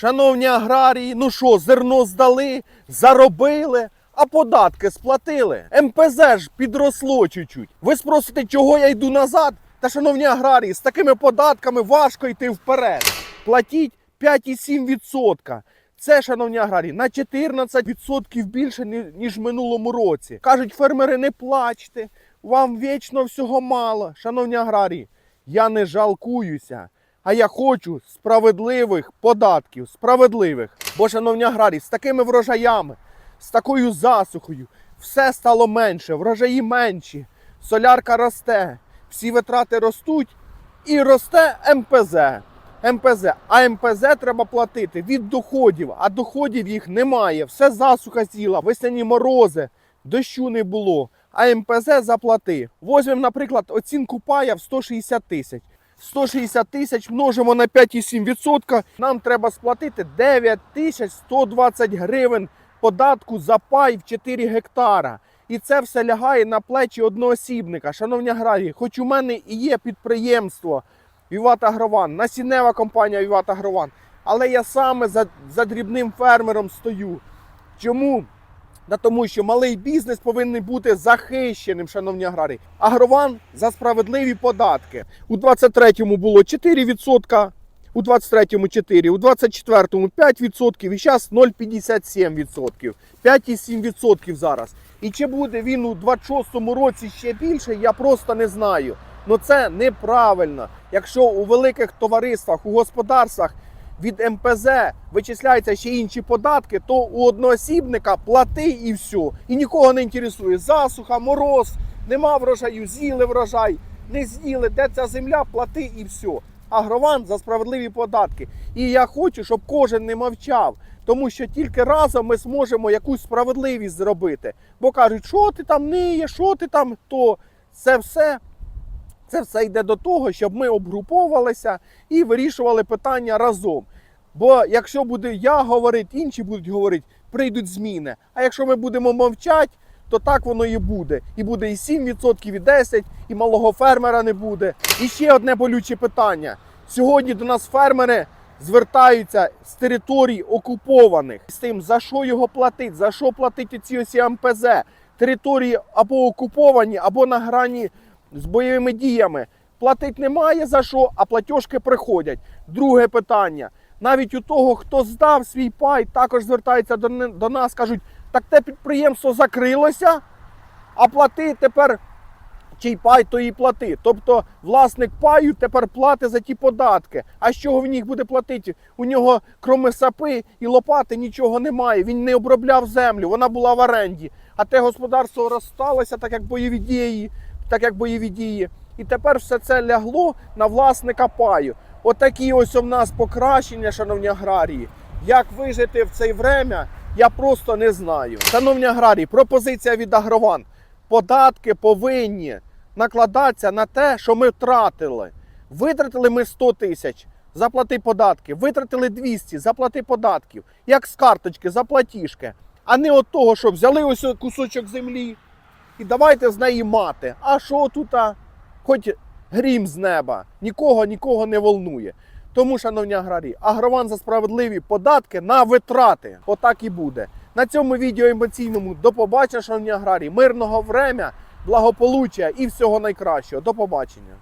Шановні аграрії, ну що, зерно здали, заробили, а податки сплатили. МПЗ ж підросло чуть-чуть. Ви спросите, чого я йду назад? Та, шановні аграрії, з такими податками важко йти вперед. Платіть 5,7%. Це, шановні аграрії, на 14% більше, ніж в минулому році. Кажуть, фермери, не плачте, вам вічно всього мало. Шановні аграрії, я не жалкуюся, а я хочу справедливих податків, справедливих. Бо, шановні аграрії, з такими врожаями, з такою засухою, все стало менше, врожаї менші, солярка росте, всі витрати ростуть і росте МПЗ. МПЗ. А МПЗ треба платити від доходів, а доходів їх немає. Все засуха з'їла, весняні морози, дощу не було. А МПЗ заплати. Возьмемо, наприклад, оцінку пая в 160 тисяч. 160 тисяч множимо на 5,7%. Нам треба сплатити 9 тисяч 120 гривень податку за пай в 4 гектара. І це все лягає на плечі одноосібника. Шановні аграрії, хоч у мене і є підприємство Віват Агрован, насіннева компанія Віват Агрован, але я саме за, за дрібним фермером стою. Чому? Да тому що малий бізнес повинен бути захищеним, шановні аграрії. Агрован за справедливі податки. У 23-му було 4%, у 23-му 4%, у 24-му 5% і зараз 0,57%. 5,7% зараз. І чи буде він у 26-му році ще більше, я просто не знаю. Ну це неправильно. Якщо у великих товариствах, у господарствах від МПЗ вичисляються ще інші податки, то у одноосібника плати і все. І нікого не інтересує. Засуха, мороз, нема врожаю, з'їли врожай, не з'їли, де ця земля, плати і все. Агрован за справедливі податки. І я хочу, щоб кожен не мовчав. Тому що тільки разом ми зможемо якусь справедливість зробити. Бо кажуть, що ти там ниє, що ти там, то це все це все йде до того, щоб ми обгруповувалися і вирішували питання разом. Бо якщо буде я говорити, інші будуть говорити, прийдуть зміни. А якщо ми будемо мовчати, то так воно і буде. І буде і 7%, і 10%, і малого фермера не буде. І ще одне болюче питання. Сьогодні до нас фермери звертаються з територій окупованих з тим, за що його платити, за що платити ці ось МПЗ. Території або окуповані, або на грані з бойовими діями. Платить немає за що, а платіжки приходять. Друге питання. Навіть у того, хто здав свій пай, також звертаються до, до нас, кажуть, так те підприємство закрилося, а плати тепер чий пай, то і плати. Тобто власник паю тепер платить за ті податки. А з чого він їх буде платити? У нього, кроме сапи і лопати, нічого немає. Він не обробляв землю, вона була в оренді. А те господарство розсталося, так як бойові дії, так як бойові дії. І тепер все це лягло на власника паю. Отакі ось у нас покращення, шановні аграрії. Як вижити в це время, я просто не знаю. Шановні аграрії, пропозиція від Агрован. Податки повинні накладатися на те, що ми втратили. Витратили ми 100 тисяч, заплати податки. Витратили 200, заплати податків. Як з карточки, заплатіжки. А не от того, що взяли ось кусочок землі і давайте з неї мати. А що тут? Хоч грім з неба, нікого нікого не волнує. Тому, шановні аграрії, агрован за справедливі податки на витрати. Отак і буде. На цьому відео емоційному до побачення, шановні аграрії, мирного время, благополуччя і всього найкращого. До побачення.